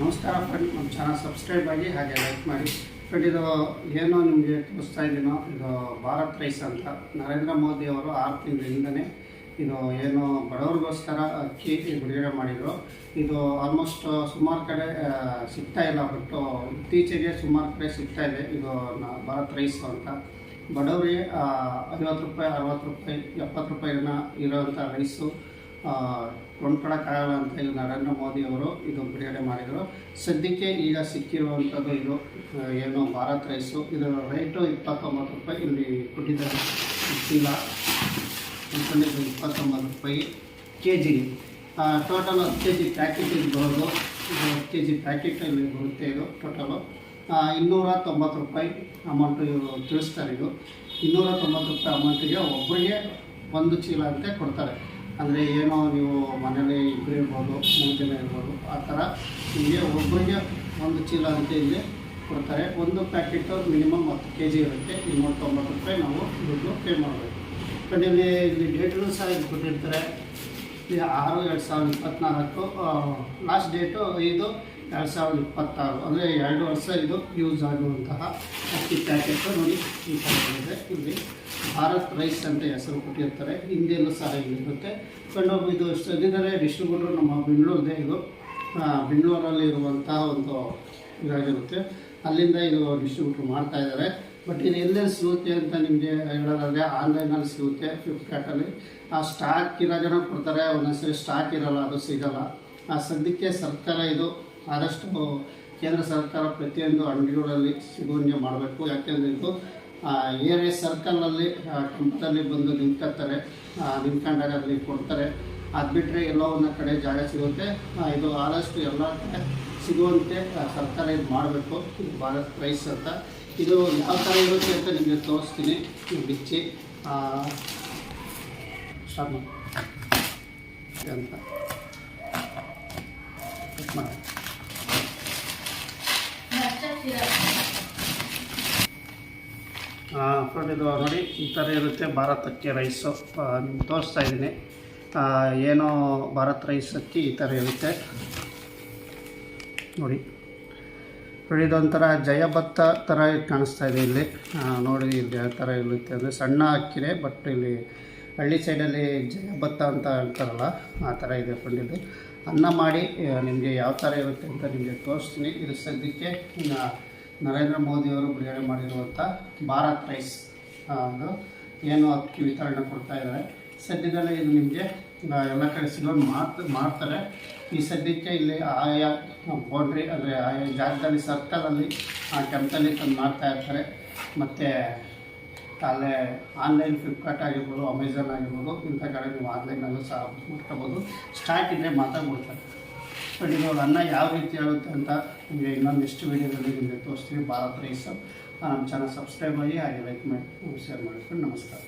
ನಮಸ್ಕಾರ ಫ್ರೆಂಡ್ ನಮ್ಮ channel subscribe ಆಗಿ ಹಾಗೆ ಲೈಕ್ ಮಾಡಿ. ಫ್ರೆಂಡ್ ಇದು ಏನೋ ನಿಮಗೆ ತೋರಿಸ್ತಾ ಇದ್ದೀನೋ, ಇದು ಭಾರತ್ ರೈಸ್ ಅಂತ. ನರೇಂದ್ರ ಮೋದಿ ಅವರು ಆರು ತಿಂಗಳಿಂದನೇ ಇದು ಏನು ಬಡವರಿಗೋಸ್ಕರ ಅಕ್ಕಿ ಬಿಡುಗಡೆ ಮಾಡಿದರು. ಇದು ಆಲ್ಮೋಸ್ಟ್ ಸುಮಾರು ಕಡೆ ಸಿಗ್ತಾ ಇಲ್ಲ ಬಟ್ ಇತ್ತೀಚೆಗೆ ಸುಮಾರು ಕಡೆ ಸಿಗ್ತಾ ಇದೆ ಇದು ಭಾರತ್ ರೈಸ್ ಅಂತ. ಬಡವರಿಗೆ ಐವತ್ತು ರೂಪಾಯಿ, ಅರವತ್ತು ರೂಪಾಯಿ, ಎಪ್ಪತ್ತು ರೂಪಾಯಿನ ಇರೋವಂಥ ರೈಸು ಕೊಂಡ್ಕೊಳಕ್ಕಾಗಲ್ಲ ಅಂತ ಹೇಳಿ ನರೇಂದ್ರ ಮೋದಿ ಅವರು ಇದು ಬಿಡುಗಡೆ ಮಾಡಿದರು. ಸದ್ಯಕ್ಕೆ ಈಗ ಸಿಕ್ಕಿರುವಂಥದ್ದು ಇದು ಏನು ಭಾರತ್ ರೈಸು. ಇದರ ರೇಟು ಇಪ್ಪತ್ತೊಂಬತ್ತು ರೂಪಾಯಿ ಇಲ್ಲಿ ಕೊಟ್ಟಿದ್ದಾರೆ. ಸಿಕ್ಕಿಲ್ಲ. ಅಂದ್ಕೊಂಡಿದ್ದು ಇಪ್ಪತ್ತೊಂಬತ್ತು ರೂಪಾಯಿ ಕೆ ಜಿ ಟೋಟಲ್ ಹತ್ತು ಕೆ ಜಿ ಪ್ಯಾಕೆಟ್ ಇದು ಬರೋದು. ಇದು ಹತ್ತು ಕೆ ಜಿ ಪ್ಯಾಕೆಟ್ ಇಲ್ಲಿ ಬರುತ್ತೆ ಇದು ಟೋಟಲು ಇನ್ನೂರ ತೊಂಬತ್ತು ರೂಪಾಯಿ ಅಮೌಂಟು ಇವರು ತಿಳಿಸ್ತಾರೆ ಇದು. ಇನ್ನೂರ ತೊಂಬತ್ತು ರೂಪಾಯಿ ಅಮೌಂಟಿಗೆ ಒಬ್ಬರಿಗೆ ಒಂದು ಚೀಲ ಅಂತ ಕೊಡ್ತಾರೆ. ಅಂದರೆ ಏನೋ ನೀವು ಮನೇಲಿ ಇಬ್ಬರು ಇರ್ಬೋದು, ಮೂರು ಜನ ಇರ್ಬೋದು, ಆ ಥರ ನಿಮಗೆ ಒಬ್ಬರಿಗೆ ಒಂದು ಚೀಲ ಅಂತ ಇಲ್ಲಿ ಕೊಡ್ತಾರೆ. ಒಂದು ಪ್ಯಾಕೆಟು ಮಿನಿಮಮ್ ಹತ್ತು ಕೆ ಜಿ ಇರುತ್ತೆ. ಇನ್ನೂರ ತೊಂಬತ್ತು ರೂಪಾಯಿ ನಾವು ದುಡ್ಡು ಪೇ ಮಾಡಬೇಕು ಬಟ್ ಇಲ್ಲಿ ಇಲ್ಲಿ ಡೇಟು ಸಹ ಇಲ್ಲಿ ಕೊಟ್ಟಿರ್ತಾರೆ. ಆರು, ಎರಡು ಸಾವಿರದ ಇಪ್ಪತ್ತ್ನಾಲ್ಕು ಲಾಸ್ಟ್ ಡೇಟು ಐದು ಎರಡು ಸಾವಿರದ ಇಪ್ಪತ್ತಾರು, ಅಂದರೆ ಎರಡು ವರ್ಷ ಇದು ಯೂಸ್ ಆಗುವಂತಹ ಅಕ್ಕಿ ಪ್ಯಾಕೆಟ್ ನೋಡಿ ಈ ಥರ ಇಲ್ಲಿ ಭಾರತ್ ರೈಸ್ ಅಂತ ಹೆಸರು ಕೊಟ್ಟಿರ್ತಾರೆ. ಹಿಂದಿಯಲ್ಲೂ ಸಹ ಇಲ್ಲಿರುತ್ತೆ ಕಂಡು ಇದು ಸದ್ಯದಲ್ಲೇ ಡಿಸ್ಟ್ರಿಬ್ಯೂಟರ್ ನಮ್ಮ ಬೆಂಗಳೂರಿದೆ ಇದು. ಬೆಂಗಳೂರಲ್ಲಿ ಇರುವಂತಹ ಒಂದು ಇದಾಗಿರುತ್ತೆ. ಅಲ್ಲಿಂದ ಇದು ಡಿಸ್ಟ್ರಿಬ್ಯೂಟ್ರ್ ಮಾಡ್ತಾ ಇದ್ದಾರೆ. ಬಟ್ ಇದು ಎಲ್ಲೆಲ್ಲಿ ಸಿಗುತ್ತೆ ಅಂತ ನಿಮಗೆ ಹೇಳೋದಾದರೆ ಆನ್ಲೈನಲ್ಲಿ ಸಿಗುತ್ತೆ ಫ್ಲಿಪ್ಕಾರ್ಟಲ್ಲಿ ಆ ಸ್ಟಾಕ್ ಇರೋ ಜನ ಕೊಡ್ತಾರೆ. ಒಂದೊಂದ್ಸರಿ ಸ್ಟಾಕ್ ಇರಲ್ಲ, ಅದು ಸಿಗಲ್ಲ. ಆ, ಸದ್ಯಕ್ಕೆ ಸರ್ಕಾರ ಇದು ಆದಷ್ಟು ಕೇಂದ್ರ ಸರ್ಕಾರ ಪ್ರತಿಯೊಂದು ಅಂಗಡಿಗಳಲ್ಲಿ ಸಿಗುವಂಗೆ ಮಾಡಬೇಕು. ಯಾಕೆಂದರೆ ಇದು ಏರಿಯಾ ಸರ್ಕಲ್ನಲ್ಲಿ ಕಂಪ್ನಲ್ಲಿ ಬಂದು ನಿಂತ್ಕೊತಾರೆ ನಿಂತ್ಕೊಂಡಾಗ ಅಲ್ಲಿ ಕೊಡ್ತಾರೆ. ಅದು ಬಿಟ್ಟರೆ ಎಲ್ಲೋ ಒಂದು ಕಡೆ ಜಾಗ ಸಿಗುತ್ತೆ. ಇದು ಆದಷ್ಟು ಎಲ್ಲ ಕಡೆ ಸಿಗುವಂತೆ ಸರ್ಕಾರ ಇದು ಮಾಡಬೇಕು. ಇದು ಭಾರತ್ ಪ್ರೈಸ್ ಅಂತ ಇದು ಯಾವ ಥರ ಇರುತ್ತೆ ಅಂತ ನಿಮಗೆ ತೋರಿಸ್ತೀನಿ. ಬಿಚ್ಚಿ ಅಂತ ಫ್ರೆಂಡ್ ಇದು ನೋಡಿ, ಈ ಥರ ಇರುತ್ತೆ ಭಾರತಕ್ಕೆ ರೈಸು ನಿಮ್ಗೆ ತೋರಿಸ್ತಾ ಇದ್ದೀನಿ. ಏನೋ ಭಾರತ್ ರೈಸ್ ಅಕ್ಕಿ ಈ ಥರ ಇರುತ್ತೆ. ನೋಡಿ. ನೋಡಿ, ಇದೊಂಥರ ಜಯ ಭತ್ತ ಥರ ಕಾಣಿಸ್ತಾ ಇದೆ ಇಲ್ಲಿ. ನೋಡಿ ಇಲ್ಲಿ ಯಾವ ಥರ ಇರುತ್ತೆ ಅಂದರೆ ಸಣ್ಣ ಅಕ್ಕಿನೇ ಬಟ್ ಇಲ್ಲಿ ಹಳ್ಳಿ ಸೈಡಲ್ಲಿ ಜಯ ಭತ್ತ ಅಂತ ಹೇಳ್ತಾರಲ್ಲ ಆ ಥರ ಇದೆ ಫ್ರೆಂಡ್ ಇದು ಅನ್ನ ಮಾಡಿ ನಿಮಗೆ ಯಾವ ಥರ ಇರುತ್ತೆ ಅಂತ ನಿಮಗೆ ತೋರಿಸ್ತೀನಿ. ಇದು ಸದ್ಯಕ್ಕೆ, ಇನ್ನು ನರೇಂದ್ರ ಮೋದಿಯವರು ಬಿಡುಗಡೆ ಮಾಡಿರುವಂಥ ಭಾರತ್ ರೈಸ್ ಒಂದು ಏನು ಅಕ್ಕಿ ವಿತರಣೆ ಕೊಡ್ತಾ ಇದ್ದಾರೆ. ಸದ್ಯದಲ್ಲೇ ಇದು ನಿಮಗೆ ಎಲ್ಲ ಕಡೆ ಸಿಗೋ ಮಾತು, ಮಾಡ್ತಾರೆ. ಈ ಸದ್ಯಕ್ಕೆ ಇಲ್ಲಿ ಆಯಾ ಬೌಂಡ್ರಿ ಅಂದರೆ ಆಯಾ ಜಾಗದಲ್ಲಿ ಸರ್ಕಲಲ್ಲಿ ಆ ಟೆಂಪಲ್ಲಿ ತಂದು ಮಾಡ್ತಾ ಇರ್ತಾರೆ. ಮತ್ತು ಅಲ್ಲೇ ಆನ್ಲೈನ್ ಫ್ಲಿಪ್ಕಾರ್ಟ್ ಆಗಿರ್ಬೋದು ಅಮೆಝಾನ್ ಆಗಿರ್ಬೋದು, ಇಂಥ ಕಡೆ ನೀವು ಆನ್ಲೈನಲ್ಲೂ ಸಹ ಮಾಡ್ಕೋಬೋದು ಸ್ಟಾಕ್ ಇದ್ದರೆ ಮಾತಾಡ್ಬಿಡ್ತಾರೆ ಬಟ್ ಇದು ಅನ್ನ ಯಾವ ರೀತಿ ಆಗುತ್ತೆ ಅಂತ ನಿಮಗೆ ಇನ್ನೊಂದು ನೆಕ್ಸ್ಟ್ ವೀಡಿಯೋದಲ್ಲಿ ನಿಮಗೆ ತೋರಿಸ್ತೀವಿ. ಭಾರತ್ ರೈಸು. ನಮ್ಮ ಚಾನಲ್ ಸಬ್ಸ್ಕ್ರೈಬ್ ಆಗಿ ಹಾಗೆ ಲೈಕ್ ಮಾಡಿ ಶೇರ್ ಮಾಡಿಕೊಂಡು ನಮಸ್ಕಾರ.